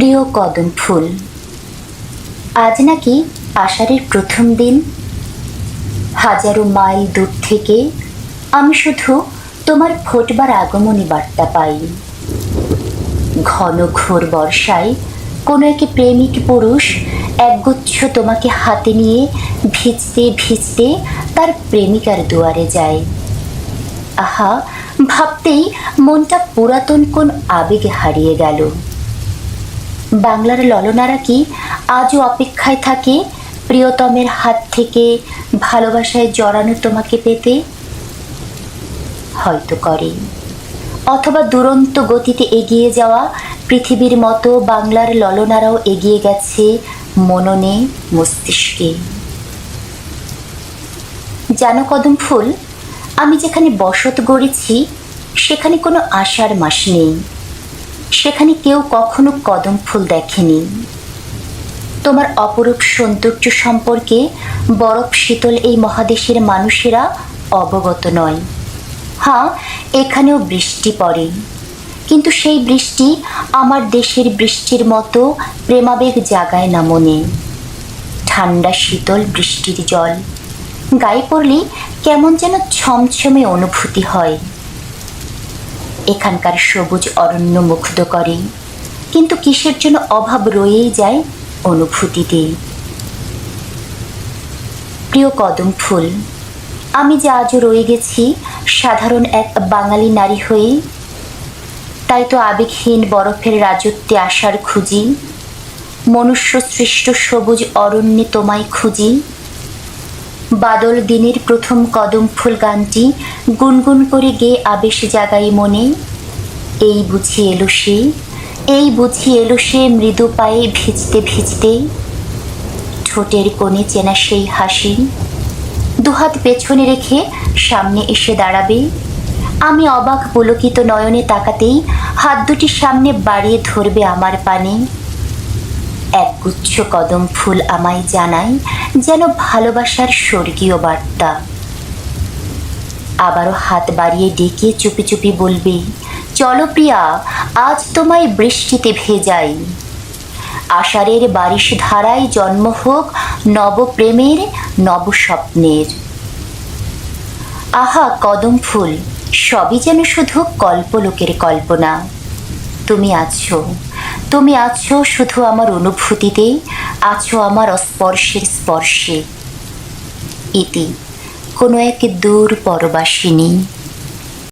প্রিয় কদম ফুল, আজ নাকি আষাঢ়ের প্রথম দিন। হাজারো মাইল দূর থেকে আমি শুধু তোমার ফোটবার আগমনী বার্তা পাই। ঘন ঘোর বর্ষায় কোনো এক প্রেমিক পুরুষ একগুচ্ছ তোমাকে হাতে নিয়ে ভিজতে ভিজতে তার প্রেমিকার দুয়ারে যায়। আহা, ভাবতেই মনটা পুরাতন কোন আবেগে হারিয়ে গেল। বাংলার ললনারা কি আজও অপেক্ষায় থাকে? প্রিয়তমের হাত থেকে ভালোবাসায় জড়ানো তোমাকে পেতে? হয়তো করে। অথবা দুরন্ত গতিতে এগিয়ে যাওয়া পৃথিবীর মতো বাংলার ললনারাও এগিয়ে গেছে মননে, মস্তিষ্কে। জানো কদম ফুল, আমি যেখানে বসত গড়েছি, সেখানে কোনো আশার মাস নেই। সেখানে কেউ কখনো কদম ফুল দেখেনি। তোমার অপরূপ সৌন্দর্য সম্পর্কে বরফ শীতল এই মহাদেশের মানুষেরা অবগত নয়। হ্যাঁ এখানেও বৃষ্টি পড়ে। কিন্তু সেই বৃষ্টি আমার দেশের বৃষ্টির মতো প্রেমাবেগ জাগায় না মনে। ঠান্ডা শীতল বৃষ্টির জল, গায়ে পড়লে কেমন যেন ছমছমে অনুভূতি হয়। এখানকার সবুজ অরণ্য মুগ্ধ করে। কিন্তু কিসের জন্য অভাব রয়েই যায় অনুভূতিতে? প্রিয় কদম ফুল, আমি যে আজও রয়ে গেছি, সাধারণ এক বাঙালি নারী হয়ে, তাই তো আবেগহীন বরফের রাজত্বে আসার খুঁজি মনুষ্য সৃষ্ট সবুজ অরণ্যে তোমায় খুঁজি বাদল দিনের প্রথম কদম ফুল গানটি গুনগুন করে গেয়ে আবেশ জাগাই মনে। এই বুঝি এলো সে, এই বুঝি এলো সে মৃদু পায়ে ভিজতে ভিজতে। ঠোঁটের কোণে চেনা সেই হাসি, দুহাত পেছনে রেখে সামনে এসে দাঁড়াবে। আমি অবাক পুলকিত নয়নে তাকাতেই হাত দুটি সামনে বাড়িয়ে ধরবে আমার পানে। একগুচ্ছ কদম ফুল আমায় জানায় যেন ভালোবাসার স্বর্গীয় বার্তা। আবারও হাত বাড়িয়ে ডেকে চুপি চুপি বলবে, চলো প্রিয়া, আজ তোমায় বৃষ্টিতে ভেজাই। আষাঢ়ের বারিশ ধারায় জন্ম হোক নবপ্রেমের নবস্বপ্নের। আহা, কদম ফুল, সবই যেন শুধু কল্পলোকের কল্পনা। তুমি আছো। তুমি আছো শুধু আমার অনুভূতিতে আছো আমার অস্পর্শের স্পর্শে। ইতি কোনো এক দূর পরবাসিনী